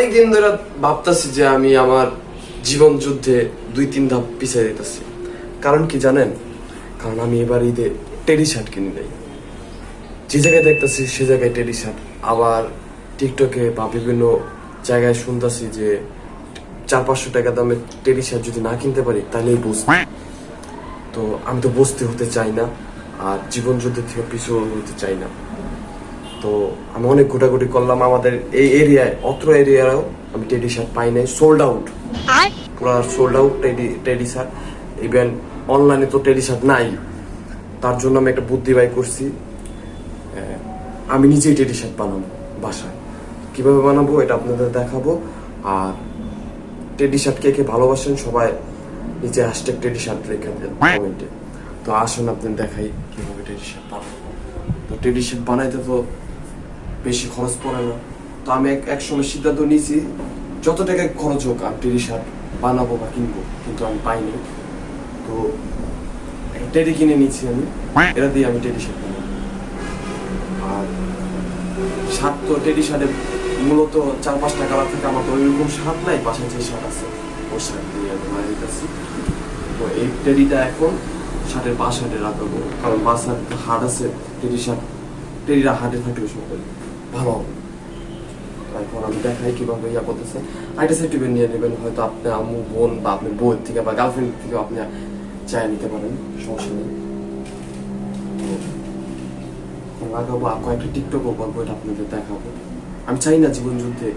অনেক দিন ধরে ভাবতেছি যে আমি আমার জীবন যুদ্ধে দুই, তিন ধাপ পিছিয়ে দিতেছি। কারণ কি জানেন? কারণ আমি এবার ঈদে টেডি শার্ট কিনি নাই। যে জায়গায় দেখতেছি সে জায়গায় টেডি শার্ট। আবার টিকটকে বা বিভিন্ন জায়গায় শুনতেছি যে চার, পাঁচশো টাকা দামে টেডি শার্ট যদি না কিনতে পারি, তাহলেই বুঝতে তো আমি তো বসতে হতে চাই না, আর জীবন যুদ্ধের থেকে পিছু হতে চাই না। তো আমি অনেক ঘোটাঘুটি করলাম আমাদের এই এরিয়ায় অত্র এরিয়ায়ও আমি টেডি শার্ট পাই নাই সোল্ড আউট পুরো sold out teddy teddy shirt even অনলাইনে তো টেডি শার্ট নাই। তার জন্য আমি একটা বুদ্ধি বাই করছি আমি নিজেই টেডি শার্ট বানাবো বাসায়। কীভাবে বানাবো এটা আপনাদের দেখাবো। আর টেডি শার্ট কে কে ভালোবাসেন সবাই নিচে হ্যাশট্যাগ টেডি শার্ট রেখে দেন কমেন্টে। তো আসুন আপনি দেখাই কীভাবে টেডি শার্ট বানাবো। তো টেডি শার্ট বানাইতে তো বেশি খরচ পড়ে না। তো আমি এক সময় সিদ্ধান্ত নিয়েছি, যত টাকা খরচ হোক, আমি টেডি শার্ট বানাবো বা কিনবো, কিন্তু আমি পাইনি। তো টেডি কিনে নিচ্ছি আমি, এটা দিয়ে আমি টেডি শার্ট বানাবো। আর শার্ট তো টেডি শার্টের মূলত চার পাঁচটা কালার থাকে, আমার তো ওইরকম শার্ট নাই পাশে যে শার্ট আছে, ওই শার্ট দিয়ে আমি বানিয়ে দিতেছি। তো এই টেডিটা এখন শার্টের বাস হাটে রাখব, কারণ বাস হাট হাট আছে, টেডি শার্ট, টেডিরা হাটে থাকলে সবাই ভালো। হবে এখন আমি দেখাই কীভাবে ইয়া করতেছে। আইটা সার্টিফিকেট নিয়ে নেবেন, হয়তো আপনি আম্মু, বোন বা আপনি বউর থেকে বা গার্লফ্রেন্ড থেকে আপনি চাই নিতে পারেন, সমস্যা নেই। লাগাবো, আর কয়েকটা টিকটকও করব, এটা আপনাদের দেখাবো। আমি চাই না জীবন যুদ্ধে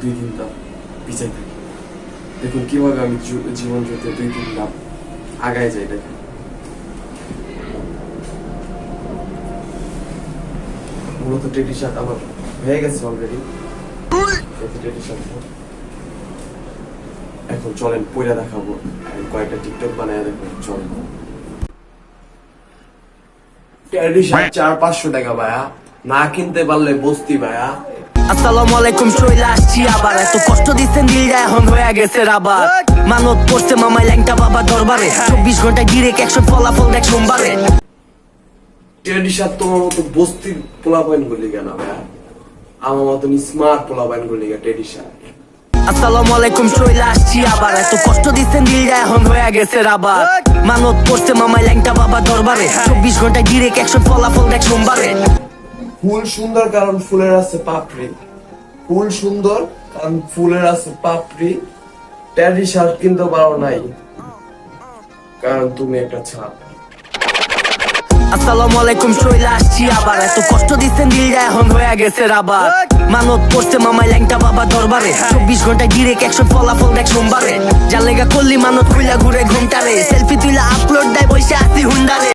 দুই দিন ধাপ পিছাই থাকি দেখুন, কীভাবে আমি জীবন যুদ্ধে দুই তিন ধাপ আগায় যাই, দেখুন। মূলত টেডি শার্ট আমার হয়ে গেছে অলরেডি টেডি শার্ট এখন চলেন পয়লা দেখাবো। কয়েকটা টিকটক বানায় দেখুন চলেন। টেডি শার্ট চার পাঁচশো টাকা ভাইয়া। না কিনতে পারলে বস্তি আসসালামু আলাইকুম আসছি আবার। এত কষ্ট দিচ্ছেন দিলটা এখন হয়ে গেছে আবার মানত করছে মামাই ল্যাংটা বাবা দরবারে। চব্বিশ ঘন্টায় ডিরেক্ট একশো ফলাফল দেখ সোমবারে। টেডি শার্ট তোমার মতো বস্তির পোলাপাইন গুলি কেন ভাইয়া? আমার মতন স্মার্ট পোলাপাইন গুলি টেডি শার্ট আসসালামু আলাইকুম চলে আসছি আবার। এত কষ্ট দিচ্ছেন দিলটা এখন হয়ে গেছে আবার মানত করছে মামাই ল্যাংটা বাবা দরবারে। চব্বিশ ঘন্টায় ডিরেক্ট একশো ফলাফল দেখ সোমবারে। ফুল সুন্দর কারণ ফুলের আছে পাপড়ি। ফুল সুন্দর কারণ ফুলের আছে পাপড়ি। টেডি শার্ট কিনতে পারো নাই। কারণ তুমি একটা ছাপ। আসসালামু আলাইকুম শৈলা আসছি আবার। এত কষ্ট দিচ্ছেন দিলটা এখন হয়ে গেছে আবার মানত পড়ছে মামাই ল্যাংটা বাবা দরবারে। চব্বিশ ঘণ্টা ডিরেক্ট একশো ফলাফল দেখ সোমবারে। যা লেগা করলি মানত কইলা ঘুরে ঘুমটারে। সেলফি তুইলা আপলোড দেয় বসে আসি হুন্ডারে।